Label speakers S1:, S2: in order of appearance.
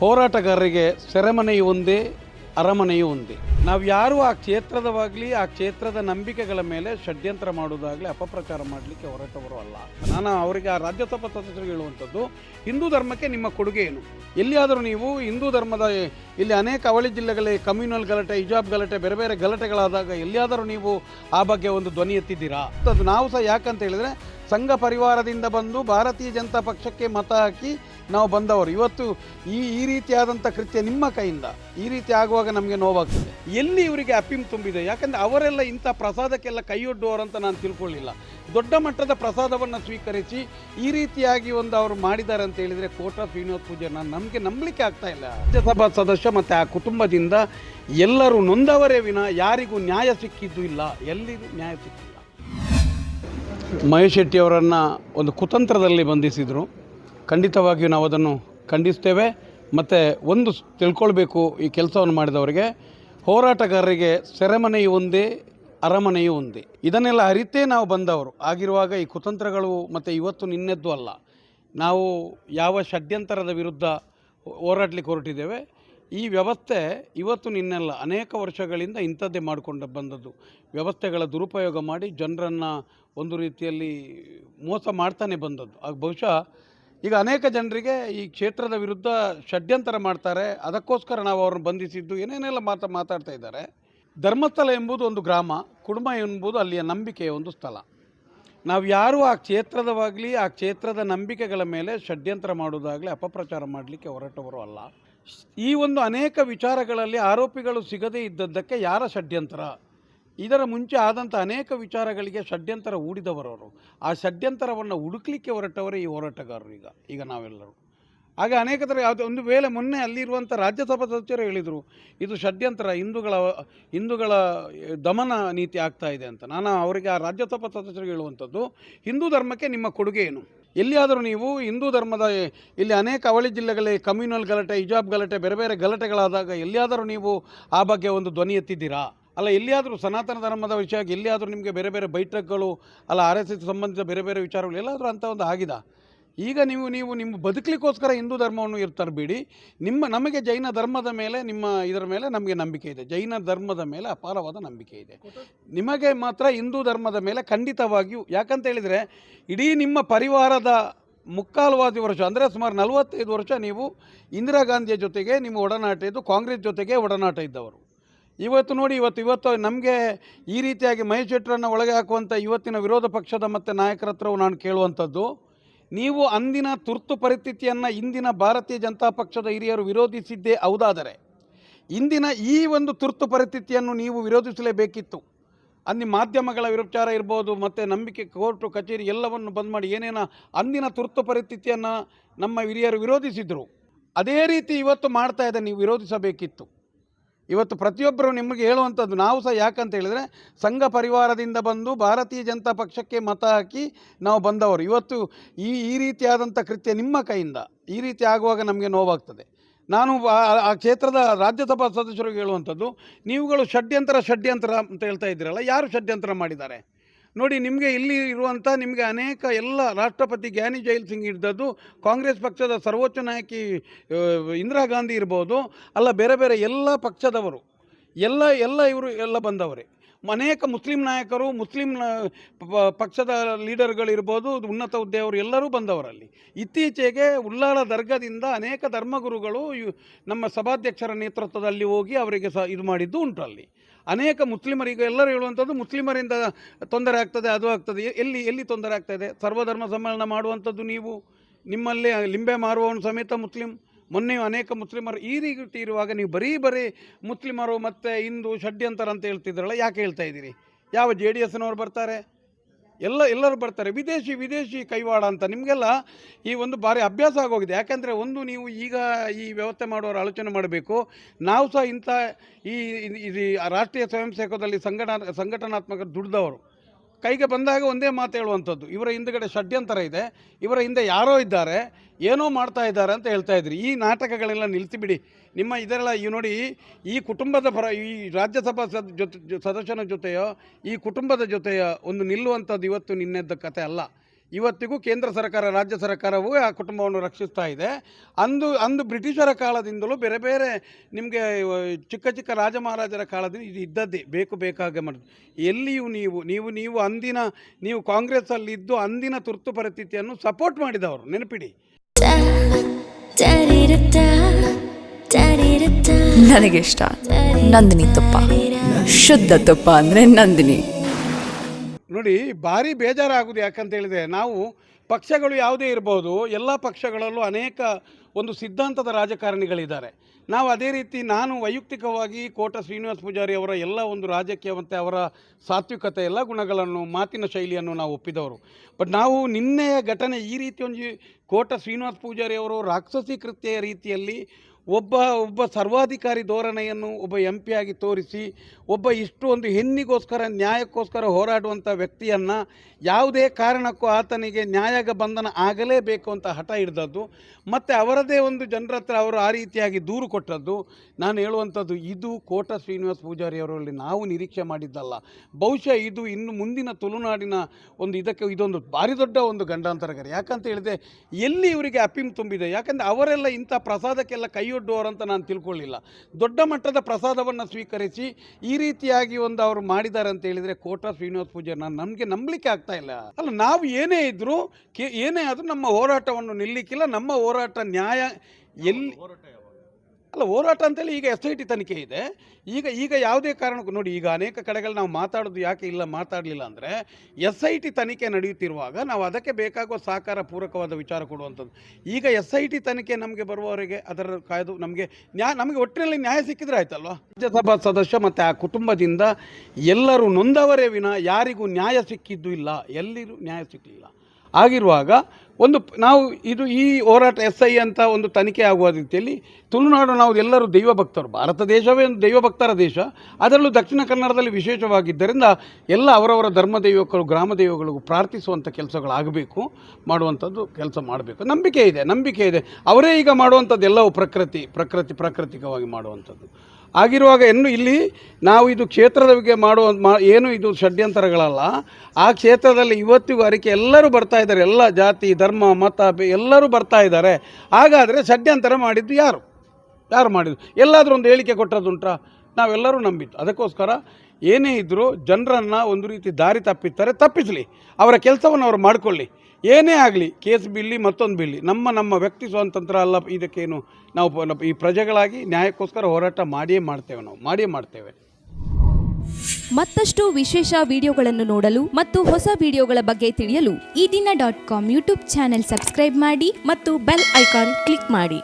S1: ಹೋರಾಟಗಾರರಿಗೆ ಸೆರೆಮನೆಯು ಒಂದೇ, ಅರಮನೆಯು ಒಂದೇ. ನಾವು ಯಾರು ಆ ಕ್ಷೇತ್ರದವಾಗಲಿ, ಆ ಕ್ಷೇತ್ರದ ನಂಬಿಕೆಗಳ ಮೇಲೆ ಷಡ್ಯಂತ್ರ ಮಾಡುವುದಾಗಲಿ ಅಪಪ್ರಚಾರ ಮಾಡಲಿಕ್ಕೆ ಹೊರಟವರು ಅಲ್ಲ. ನಾನು ಅವರಿಗೆ ಆ ರಾಜ್ಯಸಭಾ ಸದಸ್ಯರಿಗೆ ಹೇಳುವಂಥದ್ದು, ಹಿಂದೂ ಧರ್ಮಕ್ಕೆ ನಿಮ್ಮ ಕೊಡುಗೆ ಏನು? ಎಲ್ಲಿಯಾದರೂ ನೀವು ಹಿಂದೂ ಧರ್ಮದ, ಇಲ್ಲಿ ಅನೇಕ ಅವಳಿ ಜಿಲ್ಲೆಗಳಲ್ಲಿ ಕಮ್ಯುನಲ್ ಗಲಾಟೆ, ಹಿಜಾಬ್ ಗಲಾಟೆ, ಬೇರೆ ಬೇರೆ ಗಲಾಟೆಗಳಾದಾಗ ಎಲ್ಲಿಯಾದರೂ ನೀವು ಆ ಬಗ್ಗೆ ಒಂದು ಧ್ವನಿ ಎತ್ತಿದ್ದೀರಾ? ಅದು ನಾವು ಸಹ ಯಾಕಂತ ಹೇಳಿದರೆ ಸಂಘ ಪರಿವಾರದಿಂದ ಬಂದು ಭಾರತೀಯ ಜನತಾ ಪಕ್ಷಕ್ಕೆ ಮತ ಹಾಕಿ ನಾವು ಬಂದವರು. ಇವತ್ತು ಈ ಈ ರೀತಿಯಾದಂಥ ಕೃತ್ಯ ನಿಮ್ಮ ಕೈಯಿಂದ, ಈ ರೀತಿ ಆಗುವಾಗ ನಮಗೆ ನೋವಾಗ್ತದೆ. ಎಲ್ಲಿ ಇವರಿಗೆ ಅಪ್ಪಿಮ್ ತುಂಬಿದೆ? ಯಾಕಂದರೆ ಅವರೆಲ್ಲ ಇಂಥ ಪ್ರಸಾದಕ್ಕೆಲ್ಲ ಕೈಯೊಡ್ಡುವವರು ಅಂತ ನಾನು ತಿಳ್ಕೊಳ್ಳಿಲ್ಲ. ದೊಡ್ಡ ಮಟ್ಟದ ಪ್ರಸಾದವನ್ನು ಸ್ವೀಕರಿಸಿ ಈ ರೀತಿಯಾಗಿ ಒಂದು ಅವರು ಮಾಡಿದ್ದಾರೆ ಅಂತ ಹೇಳಿದರೆ ಕೋಟ ಶ್ರೀನಿವಾಸ ಪೂಜೆ ನಮಗೆ ನಂಬಲಿಕ್ಕೆ ಆಗ್ತಾ ಇಲ್ಲ. ರಾಜ್ಯಸಭಾ ಸದಸ್ಯ ಮತ್ತು ಆ ಕುಟುಂಬದಿಂದ ಎಲ್ಲರೂ ನೊಂದವರೇ ವಿನ ಯಾರಿಗೂ ನ್ಯಾಯ ಸಿಕ್ಕಿದ್ದು ಇಲ್ಲ. ಎಲ್ಲಿಗೂ ನ್ಯಾಯ ಸಿಕ್ಕಿಲ್ಲ? ಮಹೇಶ್ ಶೆಟ್ಟಿಯವರನ್ನು ಒಂದು ಕುತಂತ್ರದಲ್ಲಿ ಬಂಧಿಸಿದರು. ಖಂಡಿತವಾಗಿಯೂ ನಾವು ಅದನ್ನು ಖಂಡಿಸ್ತೇವೆ. ಮತ್ತು ಒಂದು ತಿಳ್ಕೊಳ್ಬೇಕು ಈ ಕೆಲಸವನ್ನು ಮಾಡಿದವರಿಗೆ. ಹೋರಾಟಗಾರರಿಗೆ ಸೆರೆಮನೆಯು ಒಂದೇ, ಅರಮನೆಯೂ ಒಂದೇ. ಇದನ್ನೆಲ್ಲ ಅರಿತೇ ನಾವು ಬಂದವರು. ಆಗಿರುವಾಗ ಈ ಕುತಂತ್ರಗಳು ಮತ್ತು ಇವತ್ತು ನಿನ್ನೆದ್ದು ಅಲ್ಲ. ನಾವು ಯಾವ ಷಡ್ಯಂತರದ ವಿರುದ್ಧ ಹೋರಾಡಲಿಕ್ಕೆ ಹೊರಟಿದ್ದೇವೆ. ಈ ವ್ಯವಸ್ಥೆ ಇವತ್ತು ನಿನ್ನೆಲ್ಲ ಅನೇಕ ವರ್ಷಗಳಿಂದ ಇಂಥದ್ದೇ ಮಾಡಿಕೊಂಡು ಬಂದದ್ದು. ವ್ಯವಸ್ಥೆಗಳ ದುರುಪಯೋಗ ಮಾಡಿ ಜನರನ್ನು ಒಂದು ರೀತಿಯಲ್ಲಿ ಮೋಸ ಮಾಡ್ತಾನೆ ಬಂದದ್ದು. ಆಗ ಬಹುಶಃ ಈಗ ಅನೇಕ ಜನರಿಗೆ ಈ ಕ್ಷೇತ್ರದ ವಿರುದ್ಧ ಷಡ್ಯಂತರ ಮಾಡ್ತಾರೆ. ಅದಕ್ಕೋಸ್ಕರ ನಾವು ಅವ್ರನ್ನ ಬಂಧಿಸಿದ್ದು, ಏನೇನೆಲ್ಲ ಮಾತಾ ಮಾತಾಡ್ತಾ ಇದ್ದಾರೆ. ಧರ್ಮಸ್ಥಳ ಎಂಬುದು ಒಂದು ಗ್ರಾಮ, ಕುಡುಮ ಎಂಬುದು ಅಲ್ಲಿಯ ನಂಬಿಕೆಯ ಒಂದು ಸ್ಥಳ. ನಾವು ಯಾರು ಆ ಕ್ಷೇತ್ರದವಾಗಲಿ, ಆ ಕ್ಷೇತ್ರದ ನಂಬಿಕೆಗಳ ಮೇಲೆ ಷಡ್ಯಂತ್ರ ಮಾಡುವುದಾಗಲಿ ಅಪಪ್ರಚಾರ ಮಾಡಲಿಕ್ಕೆ ಹೊರಟವರು ಅಲ್ಲ. ಈ ಒಂದು ಅನೇಕ ವಿಚಾರಗಳಲ್ಲಿ ಆರೋಪಿಗಳು ಸಿಗದೇ ಇದ್ದದ್ದಕ್ಕೆ ಯಾರ ಷಡ್ಯಂತರ? ಇದರ ಮುಂಚೆ ಆದಂಥ ಅನೇಕ ವಿಚಾರಗಳಿಗೆ ಷಡ್ಯಂತರ ಹೂಡಿದವರವರು ಆ ಷಡ್ಯಂತರವನ್ನು ಹುಡುಕ್ಲಿಕ್ಕೆ ಹೊರಟವರೇ ಈ ಹೋರಾಟಗಾರರು ಈಗ. ಈಗ ನಾವೆಲ್ಲರೂ. ಹಾಗೆ ಅನೇಕ ಥರ ಯಾವುದೇ ಒಂದು ವೇಳೆ ಮೊನ್ನೆ ಅಲ್ಲಿರುವಂಥ ರಾಜ್ಯಸಭಾ ಸದಸ್ಯರು ಹೇಳಿದರು, ಇದು ಷಡ್ಯಂತರ, ಹಿಂದೂಗಳ ಹಿಂದೂಗಳ ದಮನ ನೀತಿ ಆಗ್ತಾ ಇದೆ ಅಂತ. ನಾನು ಅವರಿಗೆ ಆ ರಾಜ್ಯಸಭಾ ಸದಸ್ಯರಿಗೆ ಹೇಳುವಂಥದ್ದು, ಹಿಂದೂ ಧರ್ಮಕ್ಕೆ ನಿಮ್ಮ ಕೊಡುಗೆ ಏನು? ಎಲ್ಲಿಯಾದರೂ ನೀವು ಹಿಂದೂ ಧರ್ಮದ, ಇಲ್ಲಿ ಅನೇಕ ಅವಳಿ ಜಿಲ್ಲೆಗಳಲ್ಲಿ ಕಮ್ಯುನಲ್ ಗಲಾಟೆ, ಹಿಜಾಬ್ ಗಲಾಟೆ, ಬೇರೆ ಬೇರೆ ಗಲಾಟೆಗಳಾದಾಗ ಎಲ್ಲಿಯಾದರೂ ನೀವು ಆ ಬಗ್ಗೆ ಒಂದು ಧ್ವನಿ ಎತ್ತಿದ್ದೀರಾ? ಅಲ್ಲ, ಎಲ್ಲಿಯಾದರೂ ಸನಾತನ ಧರ್ಮದ ವಿಷಯ ಎಲ್ಲಿಯಾದರೂ ನಿಮಗೆ ಬೇರೆ ಬೇರೆ ಬೈಠಕ್ಗಳು, ಅಲ್ಲ, ಆರ್ ಎಸ್ ಎಸ್ ಸಂಬಂಧಿಸಿದ ಬೇರೆ ಬೇರೆ ವಿಚಾರಗಳು, ಎಲ್ಲಾದರೂ ಅಂಥ ಒಂದು ಆಗಿದೆ? ಈಗ ನೀವು ನೀವು ನಿಮ್ಮ ಬದುಕಲಿಕ್ಕೋಸ್ಕರ ಹಿಂದೂ ಧರ್ಮವನ್ನು ಇರ್ತಾರೆ ಇರ್ತರಬೇಡಿ ನಿಮ್ಮ, ನಮಗೆ ಜೈನ ಧರ್ಮದ ಮೇಲೆ, ನಿಮ್ಮ ಇದರ ಮೇಲೆ ನಮಗೆ ನಂಬಿಕೆ ಇದೆ. ಜೈನ ಧರ್ಮದ ಮೇಲೆ ಅಪಾರವಾದ ನಂಬಿಕೆ ಇದೆ. ನಿಮಗೆ ಮಾತ್ರ ಹಿಂದೂ ಧರ್ಮದ ಮೇಲೆ ಖಂಡಿತವಾಗಿಯೂ, ಯಾಕಂತ ಹೇಳಿದರೆ, ಇಡೀ ನಿಮ್ಮ ಪರಿವಾರದ ಮುಕ್ಕಾಲ್ವಾದಿ ವರ್ಷ, ಅಂದರೆ ಸುಮಾರು ನಲವತ್ತೈದು ವರ್ಷ ನೀವು ಇಂದಿರಾ ಗಾಂಧಿಯ ಜೊತೆಗೆ, ನಿಮ್ಮ ಒಡನಾಟ ಇದ್ದು ಕಾಂಗ್ರೆಸ್ ಜೊತೆಗೆ ಒಡನಾಟ ಇದ್ದವರು. ಇವತ್ತು ನೋಡಿ, ಇವತ್ತು ಇವತ್ತು ನಮಗೆ ಈ ರೀತಿಯಾಗಿ ಮಹೇಶ್ ಶೆಟ್ಟರನ್ನು ಒಳಗೆ ಹಾಕುವಂಥ ಇವತ್ತಿನ ವಿರೋಧ ಪಕ್ಷದ ಮತ್ತು ನಾಯಕರ ಹತ್ರವು ನಾನು ಕೇಳುವಂಥದ್ದು ನೀವು ಅಂದಿನ ತುರ್ತು ಪರಿಸ್ಥಿತಿಯನ್ನು ಇಂದಿನ ಭಾರತೀಯ ಜನತಾ ಪಕ್ಷದ ಹಿರಿಯರು ವಿರೋಧಿಸಿದ್ದೇ ಹೌದಾದರೆ, ಇಂದಿನ ಈ ಒಂದು ತುರ್ತು ಪರಿಸ್ಥಿತಿಯನ್ನು ನೀವು ವಿರೋಧಿಸಲೇಬೇಕಿತ್ತು. ಅಂದಿ ಮಾಧ್ಯಮಗಳ ವಿಚಾರ ಇರ್ಬೋದು, ಮತ್ತು ನಂಬಿಕೆ ಕೋರ್ಟು, ಕಚೇರಿ ಎಲ್ಲವನ್ನು ಬಂದ್ ಮಾಡಿ ಏನೇನ ಅಂದಿನ ತುರ್ತು ಪರಿಸ್ಥಿತಿಯನ್ನು ನಮ್ಮ ಹಿರಿಯರು ವಿರೋಧಿಸಿದರು. ಅದೇ ರೀತಿ ಇವತ್ತು ಮಾಡ್ತಾ ಇದೆ ನೀವು ವಿರೋಧಿಸಬೇಕಿತ್ತು. ಇವತ್ತು ಪ್ರತಿಯೊಬ್ಬರು ನಿಮಗೆ ಹೇಳುವಂಥದ್ದು ನಾವು ಸಹ ಯಾಕಂತ ಹೇಳಿದರೆ ಸಂಘ ಪರಿವಾರದಿಂದ ಬಂದು ಭಾರತೀಯ ಜನತಾ ಪಕ್ಷಕ್ಕೆ ಮತ ಹಾಕಿ ನಾವು ಬಂದವರು. ಇವತ್ತು ಈ ಈ ರೀತಿಯಾದಂಥ ಕೃತ್ಯ ನಿಮ್ಮ ಕೈಯಿಂದ, ಈ ರೀತಿ ಆಗುವಾಗ ನಮಗೆ ನೋವಾಗ್ತದೆ. ನಾನು ಆ- ಕ್ಷೇತ್ರದ ರಾಜ್ಯಸಭಾ ಸದಸ್ಯರಿಗೆ ಹೇಳುವಂಥದ್ದು, ನೀವುಗಳು ಷಡ್ಯಂತರ ಷಡ್ಯಂತರ ಅಂತ ಹೇಳ್ತಾ ಇದ್ದೀರಲ್ಲ, ಯಾರು ಷಡ್ಯಂತರ ಮಾಡಿದ್ದಾರೆ? ನೋಡಿ, ನಿಮಗೆ ಇಲ್ಲಿ ಇರುವಂಥ ನಿಮಗೆ ಅನೇಕ ಎಲ್ಲ ರಾಷ್ಟ್ರಪತಿ ಜ್ಞಾನಿ ಜೈಲ್ ಸಿಂಗ್ ಇದ್ದದ್ದು ಕಾಂಗ್ರೆಸ್ ಪಕ್ಷದ ಸರ್ವೋಚ್ಚ ನಾಯಕಿ ಇಂದಿರಾ ಗಾಂಧಿ ಇರ್ಬೋದು. ಅಲ್ಲ, ಬೇರೆ ಬೇರೆ ಎಲ್ಲ ಪಕ್ಷದವರು, ಎಲ್ಲ ಎಲ್ಲ ಇವರು ಎಲ್ಲ ಬಂದವರೇ. ಅನೇಕ ಮುಸ್ಲಿಂ ನಾಯಕರು, ಮುಸ್ಲಿಂ ಪಕ್ಷದ ಲೀಡರ್ಗಳಿರ್ಬೋದು ಉನ್ನತ ಹುದ್ದೆಯವರು ಎಲ್ಲರೂ ಬಂದವರಲ್ಲಿ. ಇತ್ತೀಚೆಗೆ ಉಲ್ಲಾಳ ದರ್ಗದಿಂದ ಅನೇಕ ಧರ್ಮಗುರುಗಳು ನಮ್ಮ ಸಭಾಧ್ಯಕ್ಷರ ನೇತೃತ್ವದಲ್ಲಿ ಹೋಗಿ ಅವರಿಗೆ ಸಹ ಇದು ಮಾಡಿದ್ದು ಉಂಟು ಅಲ್ಲಿ ಅನೇಕ ಮುಸ್ಲಿಮರಿಗೆ, ಎಲ್ಲರೂ ಹೇಳುವಂಥದ್ದು ಮುಸ್ಲಿಮರಿಂದ ತೊಂದರೆ ಆಗ್ತದೆ, ಅದು ಆಗ್ತದೆ ಎಲ್ಲಿ ಎಲ್ಲಿ ತೊಂದರೆ ಆಗ್ತದೆ ಸರ್ವಧರ್ಮ ಸಮ್ಮೇಳನ ಮಾಡುವಂಥದ್ದು ನೀವು? ನಿಮ್ಮಲ್ಲಿ ಲಿಂಬೆ ಮಾರುವವನು ಸಮೇತ ಮುಸ್ಲಿಂ? ಮೊನ್ನೆಯೂ ಅನೇಕ ಮುಸ್ಲಿಮರು ಈ ರೀತಿ ಇರುವಾಗ ನೀವು ಬರೀ ಬರೀ ಮುಸ್ಲಿಮರು ಮತ್ತು ಹಿಂದೂ ಷಡ್ಯಂತರ ಅಂತ ಹೇಳ್ತಿದ್ರಲ್ಲ, ಯಾಕೆ ಹೇಳ್ತಾ ಇದ್ದೀರಿ? ಯಾವ ಜೆ ಡಿ ಬರ್ತಾರೆ? ಎಲ್ಲ, ಎಲ್ಲರೂ ಬರ್ತಾರೆ. ವಿದೇಶಿ ವಿದೇಶಿ ಕೈವಾಡ ಅಂತ. ನಿಮಗೆಲ್ಲ ಈ ಒಂದು ಭಾರಿ ಅಭ್ಯಾಸ ಆಗೋಗಿದೆ. ಯಾಕೆಂದರೆ ಒಂದು ನೀವು ಈಗ ಈ ವ್ಯವಸ್ಥೆ ಮಾಡುವವರು ಆಲೋಚನೆ ಮಾಡಬೇಕು. ನಾವು ಸಹ ಇಂಥ ಈ ರಾಷ್ಟ್ರೀಯ ಸ್ವಯಂ ಸೇವಕದಲ್ಲಿ ಸಂಘಟನಾ, ಸಂಘಟನಾತ್ಮಕ ದುಡ್ದವರು. ಕೈಗೆ ಬಂದಾಗ ಒಂದೇ ಮಾತು ಹೇಳುವಂಥದ್ದು. ಇವರ ಹಿಂದುಗಡೆ ಷಡ್ಯಂತರ ಇದೆ. ಇವರ ಹಿಂದೆ ಯಾರೋ ಇದ್ದಾರೆ, ಏನೋ ಮಾಡ್ತಾ ಇದ್ದಾರೆ ಅಂತ ಹೇಳ್ತಾ ಇದ್ರಿ. ಈ ನಾಟಕಗಳೆಲ್ಲ ನಿಲ್ಲಿಸಿಬಿಡಿ ನಿಮ್ಮ ಇದೆಲ್ಲ ಈ ನೋಡಿ, ಈ ಕುಟುಂಬದ ಪರ, ಈ ರಾಜ್ಯಸಭಾ ಸದ್, ಜೊತೆ ಸದಸ್ಯನ ಜೊತೆಯೋ, ಈ ಕುಟುಂಬದ ಜೊತೆಯೋ ಒಂದು ನಿಲ್ಲುವಂಥದ್ದು ಇವತ್ತು ನಿನ್ನೆದ್ದ ಕತೆ ಅಲ್ಲ. ಇವತ್ತಿಗೂ ಕೇಂದ್ರ ಸರ್ಕಾರ ರಾಜ್ಯ ಸರ್ಕಾರವೂ ಆ ಕುಟುಂಬವನ್ನು ರಕ್ಷಿಸ್ತಾ ಇದೆ. ಅಂದು ಅಂದು ಬ್ರಿಟಿಷರ ಕಾಲದಿಂದಲೂ ಬೇರೆ ಬೇರೆ ನಿಮಗೆ ಚಿಕ್ಕ ಚಿಕ್ಕ ರಾಜ ಮಹಾರಾಜರ ಕಾಲದಿಂದ ಇದು ಇದ್ದದ್ದೇ ಬೇಕು ಬೇಕಾಗೆ ಮಾಡೋದು ಎಲ್ಲಿಯೂ ನೀವು ನೀವು ನೀವು ಅಂದಿನ ನೀವು ಕಾಂಗ್ರೆಸ್ಸಲ್ಲಿದ್ದು ಅಂದಿನ ತುರ್ತು ಪರಿಸ್ಥಿತಿಯನ್ನು ಸಪೋರ್ಟ್ ಮಾಡಿದವರು ನೆನಪಿಡಿ.
S2: ನನಗೆ ಇಷ್ಟ. ನಂದಿನಿ ತುಪ್ಪ. ಶುದ್ಧ ತುಪ್ಪ ಅಂದರೆ ನಂದಿನಿ.
S1: ನೋಡಿ, ಭಾರಿ ಬೇಜಾರಾಗುವುದು ಯಾಕಂತ ಹೇಳಿದ್ರೆ, ನಾವು ಪಕ್ಷಗಳು ಯಾವುದೇ ಇರ್ಬೋದು, ಎಲ್ಲ ಪಕ್ಷಗಳಲ್ಲೂ ಅನೇಕ ಒಂದು ಸಿದ್ಧಾಂತದ ರಾಜಕಾರಣಿಗಳಿದ್ದಾರೆ. ನಾವು ಅದೇ ರೀತಿ ನಾನು ವೈಯಕ್ತಿಕವಾಗಿ ಕೋಟ ಶ್ರೀನಿವಾಸ ಪೂಜಾರಿ ಅವರ ಎಲ್ಲ ಒಂದು ರಾಜಕೀಯ ಮತ್ತು ಅವರ ಸಾತ್ವಿಕತೆ, ಎಲ್ಲ ಗುಣಗಳನ್ನು, ಮಾತಿನ ಶೈಲಿಯನ್ನು ನಾವು ಒಪ್ಪಿದವರು. ಬಟ್ ನಾವು ನಿನ್ನೆಯ ಘಟನೆ ಈ ರೀತಿ ಒಂದು ಕೋಟ ಶ್ರೀನಿವಾಸ ಪೂಜಾರಿ ಅವರು ರಾಕ್ಷಸಿ ಕೃತ್ಯ ರೀತಿಯಲ್ಲಿ ಒಬ್ಬ ಒಬ್ಬ ಸರ್ವಾಧಿಕಾರಿ ಧೋರಣೆಯನ್ನು ಒಬ್ಬ ಎಂ ಆಗಿ ತೋರಿಸಿ, ಒಬ್ಬ ಇಷ್ಟು ಒಂದು ಹೆಣ್ಣಿಗೋಸ್ಕರ, ನ್ಯಾಯಕ್ಕೋಸ್ಕರ ಹೋರಾಡುವಂಥ ವ್ಯಕ್ತಿಯನ್ನು ಯಾವುದೇ ಕಾರಣಕ್ಕೂ ಆತನಿಗೆ ನ್ಯಾಯ ಬಂಧನ ಆಗಲೇಬೇಕು ಅಂತ ಹಠ ಹಿಡ್ದದ್ದು. ಮತ್ತು ಅವರದೇ ಒಂದು ಜನರ ಹತ್ರ ಅವರು ಆ ರೀತಿಯಾಗಿ ದೂರು ಕೊಟ್ಟದ್ದು. ನಾನು ಹೇಳುವಂಥದ್ದು, ಇದು ಕೋಟ ಶ್ರೀನಿವಾಸ ಪೂಜಾರಿ ಅವರಲ್ಲಿ ನಾವು ನಿರೀಕ್ಷೆ ಮಾಡಿದ್ದಲ್ಲ. ಬಹುಶಃ ಇದು ಇನ್ನು ಮುಂದಿನ ತುಳುನಾಡಿನ ಒಂದು ಇದಕ್ಕೆ, ಇದೊಂದು ಭಾರಿ ದೊಡ್ಡ ಒಂದು ಗಂಡಾಂತರಗಾರ. ಯಾಕಂತ ಹೇಳಿದೆ ಎಲ್ಲಿ ಇವರಿಗೆ ಅಪಿಮ್ ತುಂಬಿದೆ? ಯಾಕಂದರೆ ಅವರೆಲ್ಲ ಇಂಥ ಪ್ರಸಾದಕ್ಕೆಲ್ಲ ಕೈಯೊಡ್ಡುವವರು ಅಂತ ನಾನು ತಿಳ್ಕೊಳ್ಳಿಲ್ಲ. ದೊಡ್ಡ ಮಟ್ಟದ ಪ್ರಸಾದವನ್ನು ಸ್ವೀಕರಿಸಿ ಈ ರೀತಿಯಾಗಿ ಒಂದು ಅವರು ಮಾಡಿದ್ದಾರೆ ಅಂತ ಹೇಳಿದರೆ ಕೋಟ ಶ್ರೀನಿವಾಸ ಪೂಜೆ ನಾನು ನಮಗೆ ನಂಬಲಿಕ್ಕೆ ಆಗ್ತಾ ಇಲ್ಲ. ಅಲ್ಲ, ನಾವು ಏನೇ ಇದ್ದರೂ ಏನೇ ಆದರೂ ನಮ್ಮ ಹೋರಾಟವನ್ನು ನಿಲ್ಲಿಕ್ಕಿಲ್ಲ, ನಮ್ಮ ಹೋರಾಟ ನ್ಯಾಯ ಎಲ್ಲಿ ಅಲ್ಲ, ಹೋರಾಟ ಅಂತೇಳಿ ಈಗ ಎಸ್ ಐ ಟಿ ತನಿಖೆ ಇದೆ. ಈಗ ಈಗ ಯಾವುದೇ ಕಾರಣಕ್ಕೂ ನೋಡಿ, ಈಗ ಅನೇಕ ಕಡೆಗಳು ನಾವು ಮಾತಾಡೋದು ಯಾಕೆ ಇಲ್ಲ, ಮಾತಾಡಲಿಲ್ಲ ಅಂದರೆ ಎಸ್ ಐ ಟಿ ತನಿಖೆ ನಡೆಯುತ್ತಿರುವಾಗ ನಾವು ಅದಕ್ಕೆ ಬೇಕಾಗುವ ಸಹಕಾರ ಪೂರಕವಾದ ವಿಚಾರ ಕೊಡುವಂಥದ್ದು. ಈಗ ಎಸ್ ಐ ಟಿ ತನಿಖೆ ನಮಗೆ ಬರುವವರಿಗೆ ಅದರ ಕಾಯ್ದು ನಮಗೆ ನ್ಯಾಯ ನಮಗೆ ಒಟ್ಟಿನಲ್ಲಿ ನ್ಯಾಯ ಸಿಕ್ಕಿದ್ರೆ ಆಯ್ತಲ್ವಾ? ರಾಜ್ಯಸಭಾ ಸದಸ್ಯ ಮತ್ತು ಆ ಕುಟುಂಬದಿಂದ ಎಲ್ಲರೂ ನೊಂದವರೇ ವಿನ ಯಾರಿಗೂ ನ್ಯಾಯ ಸಿಕ್ಕಿದ್ದು ಇಲ್ಲ, ಎಲ್ಲಿರೂ ನ್ಯಾಯ ಸಿಕ್ಕಲಿಲ್ಲ ಆಗಿರುವಾಗ ಒಂದು ನಾವು ಇದು ಈ ಹೋರಾಟ ಎಸ್ ಐ ಅಂತ ಒಂದು ತನಿಖೆ ಆಗುವ ರೀತಿಯಲ್ಲಿ ತುಳುನಾಡು ನಾವು ಎಲ್ಲರೂ ದೈವ ಭಕ್ತರು ಭಾರತ ದೇಶವೇ ಒಂದು ದೈವ ಭಕ್ತರ ದೇಶ. ಅದರಲ್ಲೂ ದಕ್ಷಿಣ ಕನ್ನಡದಲ್ಲಿ ವಿಶೇಷವಾಗಿದ್ದರಿಂದ ಎಲ್ಲ ಅವರವರ ಧರ್ಮ ದೈವಗಳು ಗ್ರಾಮ ದೈವಗಳಿಗೂ ಪ್ರಾರ್ಥಿಸುವಂಥ ಕೆಲಸಗಳಾಗಬೇಕು, ಮಾಡುವಂಥದ್ದು ಕೆಲಸ ಮಾಡಬೇಕು. ನಂಬಿಕೆ ಇದೆ ನಂಬಿಕೆ ಇದೆ. ಅವರೇ ಈಗ ಮಾಡುವಂಥದ್ದು ಎಲ್ಲವೂ ಪ್ರಕೃತಿ ಪ್ರಕೃತಿ ಪ್ರಾಕೃತಿಕವಾಗಿ ಮಾಡುವಂಥದ್ದು. ಆಗಿರುವಾಗ ಇನ್ನು ಇಲ್ಲಿ ನಾವು ಇದು ಕ್ಷೇತ್ರದ ಬಗ್ಗೆ ಮಾಡುವ ಏನು ಇದು ಷಡ್ಯಂತರಗಳಲ್ಲ. ಆ ಕ್ಷೇತ್ರದಲ್ಲಿ ಇವತ್ತಿಗೂ ಅರಿಕೆ ಎಲ್ಲರೂ ಬರ್ತಾ ಇದ್ದಾರೆ. ಎಲ್ಲ ಜಾತಿ, ಧರ್ಮ, ಮತ ಎಲ್ಲರೂ ಬರ್ತಾ ಇದ್ದಾರೆ. ಹಾಗಾದರೆ ಷಡ್ಯಂತರ ಮಾಡಿದ್ದು ಯಾರು? ಯಾರು ಮಾಡಿದ್ದು? ಎಲ್ಲಾದರೂ ಒಂದು ಹೇಳಿಕೆ ಕೊಟ್ಟದ್ದುಂಟಾ? ನಾವೆಲ್ಲರೂ ನಂಬಿದ್ದು. ಅದಕ್ಕೋಸ್ಕರ ಏನೇ ಇದ್ದರೂ ಜನರನ್ನು ಒಂದು ರೀತಿ ದಾರಿ ತಪ್ಪಿಸ್ತಾರೆ, ತಪ್ಪಿಸಲಿ. ಅವರ ಕೆಲಸವನ್ನು ಅವರು ಮಾಡಿಕೊಳ್ಳಿ. ಏನೇ ಆಗಲಿ, ಕೇಸ್ ಬಿಲ್ಲಿ ಮತ್ತೊಂದು ಬಿಲ್ಲಿ ನಮ್ಮ ನಮ್ಮ ವ್ಯಕ್ತಿ ಸ್ವಾತಂತ್ರ್ಯ ಅಲ್ಲ, ಇದಕ್ಕೇನು ನಾವು ಈ ಪ್ರಜೆಗಳಾಗಿ ನ್ಯಾಯಕ್ಕೋಸ್ಕರ ಹೋರಾಟ ಮಾಡಿಯೇ ಮಾಡ್ತೇವೆ ನಾವು, ಮಾಡಿಯೇ ಮಾಡ್ತೇವೆ.
S3: ಮತ್ತಷ್ಟು ವಿಶೇಷ ವಿಡಿಯೋಗಳನ್ನು ನೋಡಲು ಮತ್ತು ಹೊಸ ವಿಡಿಯೋಗಳ ಬಗ್ಗೆ ತಿಳಿಯಲು
S4: ಈ ದಿನ dot com YouTube channel subscribe ಮಾಡಿ ಮತ್ತು ಬೆಲ್ ಐಕಾನ್ ಕ್ಲಿಕ್ ಮಾಡಿ.